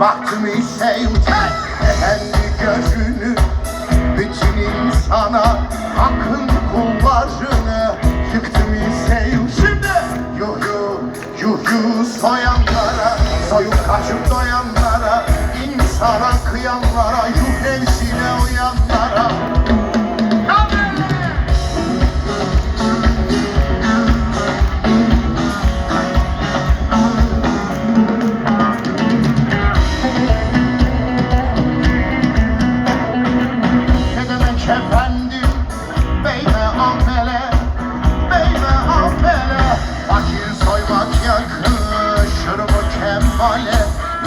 Baktım yüce Efendi gözünü. Bütün insana Hakkın kullarını. Yıktım yüce Şimdi! Yuhu yuhu soyanlara. Soyup kaçıp doyanlara. İnsana kıyanlara. Yuh nefsine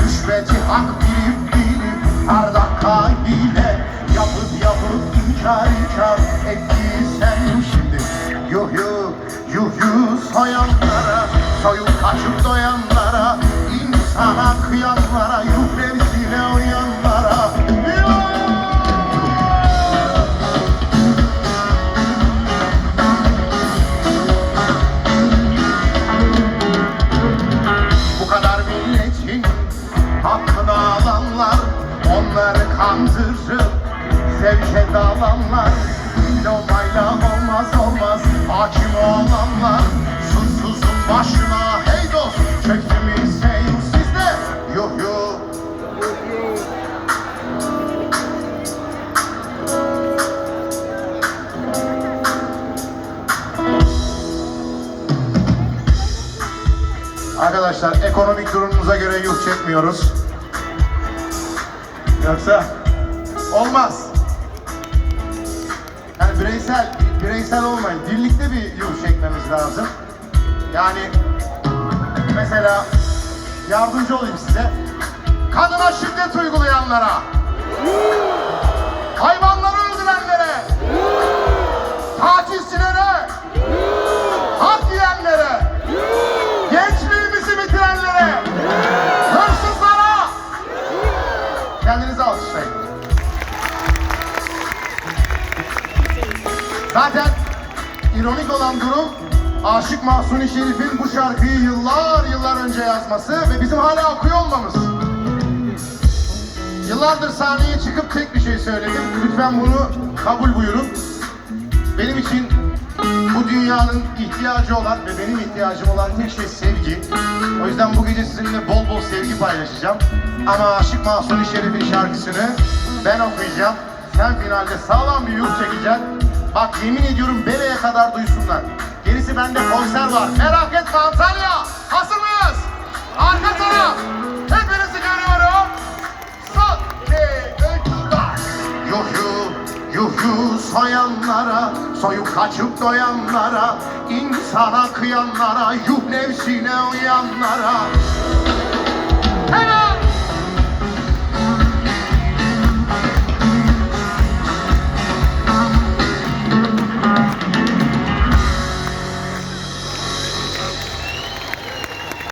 düşmedi hak bir Onları kandırıp zevke dalanlar Lomayla olmaz olmaz. Hakim olanlar Suçsuzun başına hey dost çekti mi seyir sizde Yuh yuh. Arkadaşlar ekonomik durumumuza göre yuh çekmiyoruz. Yoksa olmaz. Yani bireysel, bireysel olmayın. Birlikte bir yuh çekmemiz lazım. Yani mesela yardımcı olayım size. Kadına şiddet uygulayanlara, kendinizi alkışlayın. Zaten ironik olan durum Aşık Mahsuni Şerif'in bu şarkıyı yıllar yıllar önce yazması ve bizim hala okuyor olmamız. Yıllardır sahneye çıkıp tek bir şey söyledim. Lütfen bunu kabul buyurun. Benim için bu dünyanın ihtiyacı olan ve benim ihtiyacım olan tek şey sevgi. O yüzden bu gece sizinle bol bol sevgi paylaşacağım. Ama Aşık Mahsuni Şerif'in şarkısını ben okuyacağım. Sen finalde sağlam bir yuh çekeceksin. Bak yemin ediyorum Bele'ye kadar duysunlar. Gerisi bende konser var. Merak etme Antalya. Hazır mıyız? Arka taraf. Soyanlara, soyup kaçıp doyanlara, insana kıyanlara, yuh nefsine uyanlara.